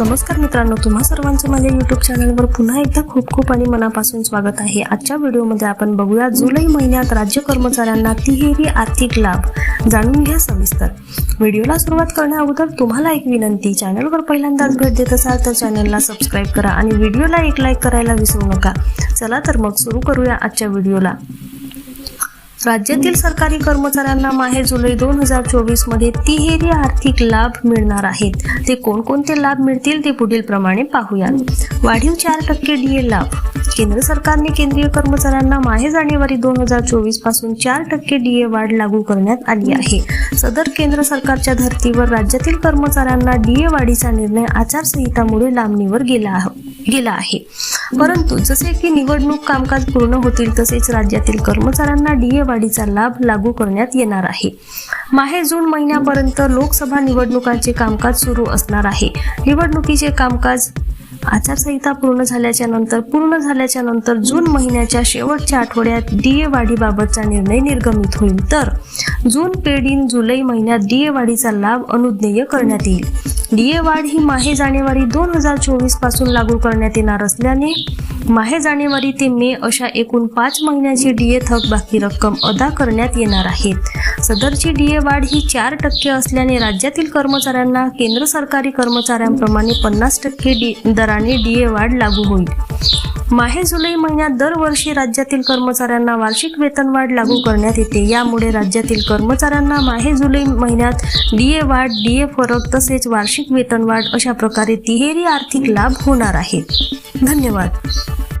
नमस्कार मित्रांनो तुम्हा सर्वांचं माझ्या युट्यूब चॅनलवर पुन्हा एकदा खूप खूप आणि मनापासून स्वागत आहे. आजच्या व्हिडिओमध्ये आपण बघूया जुलै महिन्यात राज्य कर्मचाऱ्यांना तिहेरी आर्थिक लाभ. जाणून घ्या सविस्तर. व्हिडिओला सुरुवात करण्या तुम्हाला एक विनंती चॅनलवर पहिल्यांदाच भेट देत असाल तर चॅनलला सबस्क्राईब करा आणि व्हिडिओला एक लाईक करायला विसरू नका. चला तर मग सुरू करूया आजच्या व्हिडिओला. राज्यातील सरकारी कर्मचाऱ्यांना माहे जुलै दोन हजार चोवीसमध्ये तिहेरी आर्थिक लाभ मिळणार आहेत. ते कोणकोणते लाभ मिळतील ते पुढील प्रमाणे पाहूयात. वाढीव चार टक्के डीए लाभ. केंद्र सरकारने केंद्रीय कर्मचाऱ्यांना माहे जानेवारी दोन हजार चोवीसपासून चार टक्के डीए वाढ लागू करण्यात आली आहे. सदर केंद्र सरकारच्या धर्तीवर राज्यातील कर्मचाऱ्यांना डीए वाढीचा निर्णय आचारसंहितामुळे लांबणीवर गेला आहे. गेला आहे. परंतु जसे की निवडणूक कामकाज पूर्ण होतील तसेच राज्यातील कर्मचाऱ्यांना डीए वाढीचा लाभ लागू करण्यात येणार आहे. माहे जून महिन्यापर्यंत लोकसभा निवडणुकांचे कामकाज सुरू असणार आहे. निवडणुकीचे कामकाज आचारसंहिता पूर्ण झाल्याच्यानंतर पूर्ण झाल्याच्यानंतर जून महिन्याच्या शेवटच्या आठवड्यात डीए वाढीबाबतचा निर्णय निर्गमित होईल. तर जून पेढीन जुलै महिन्यात डीए वाढीचा लाभ अनुज्ञेय करण्यात येईल. वाढ ही माहे जानेवारी दोन हजार चोवीसपासून लागू करण्यात येणार असल्याने माहे जानेवारी ते मे अशा एकूण पाच महिन्याची डीए थकबाकी रक्कम अदा करण्यात येणार आहेत सदरची डीए वाढ ही चार टक्के असल्याने राज्यातील कर्मचाऱ्यांना केंद्र सरकारी कर्मचाऱ्यांप्रमाणे पन्नास टक्के डी दराने डीए वाढ लागू होईल. माहे जुलै महिन्यात दरवर्षी राज्यातील कर्मचाऱ्यांना वार्षिक वेतनवाढ लागू करण्यात येते. यामुळे राज्यातील कर्मचाऱ्यांना माहे जुलै महिन्यात डीए वाढ डीए फरक तसेच वार्षिक वार्षिक वेतनवाढ अशा प्रकारे तिहेरी आर्थिक लाभ होणार आहेत. धन्यवाद.